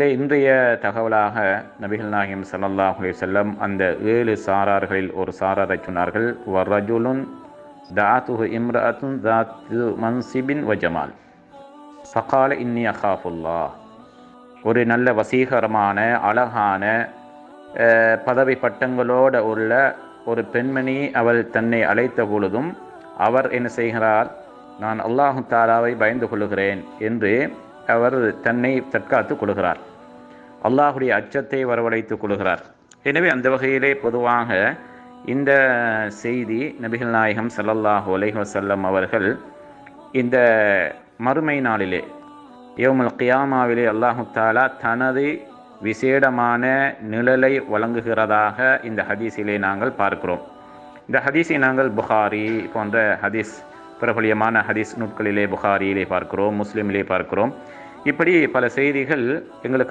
இன்றைய தகவலாக நபிகள் நாயகம் ஸல்லல்லாஹு செல்லம் அந்த ஏழு சாரார்களில் ஒரு சாராரை சொன்னார்கள். வரஜுலுன் தாத்துஹு இம்ரஅத்துன் தாத்து மன்சிபின் வஜமால். ஃபகால இன்னி அஹாஃபுல்லா ஒரு நல்ல வசீகரமான அழகான பதவி பட்டங்களோடு உள்ள ஒரு பெண்மணி அவள் தன்னை அழைத்த பொழுதும் அவர் என்ன செய்கிறார்? நான் அல்லாஹு தாலாவை பயந்து கொள்கிறேன் என்று அவர் தன்னை தற்காத்து கொள்கிறார். அல்லாஹுடைய அச்சத்தை வரவழைத்து கொள்கிறார். எனவே அந்த வகையிலே பொதுவாக இந்த செய்தி நபிகள் நாயகம் சல்லல்லாஹு அலைஹி வஸல்லம் அவர்கள் இந்த மறுமை நாளிலே யோமல் கியாமாவிலே அல்லாஹு தாலா தனது விசேடமான நிழலை வழங்குகிறதாக இந்த ஹதீஸிலே நாங்கள் பார்க்கிறோம். இந்த ஹதீஸை நாங்கள் புகாரி போன்ற ஹதீஸ் பிரபலியமான ஹதீஸ் நூட்களிலே புகாரியிலே பார்க்கிறோம் முஸ்லிமிலே பார்க்கிறோம். இப்படி பல செய்திகள் எங்களுக்கு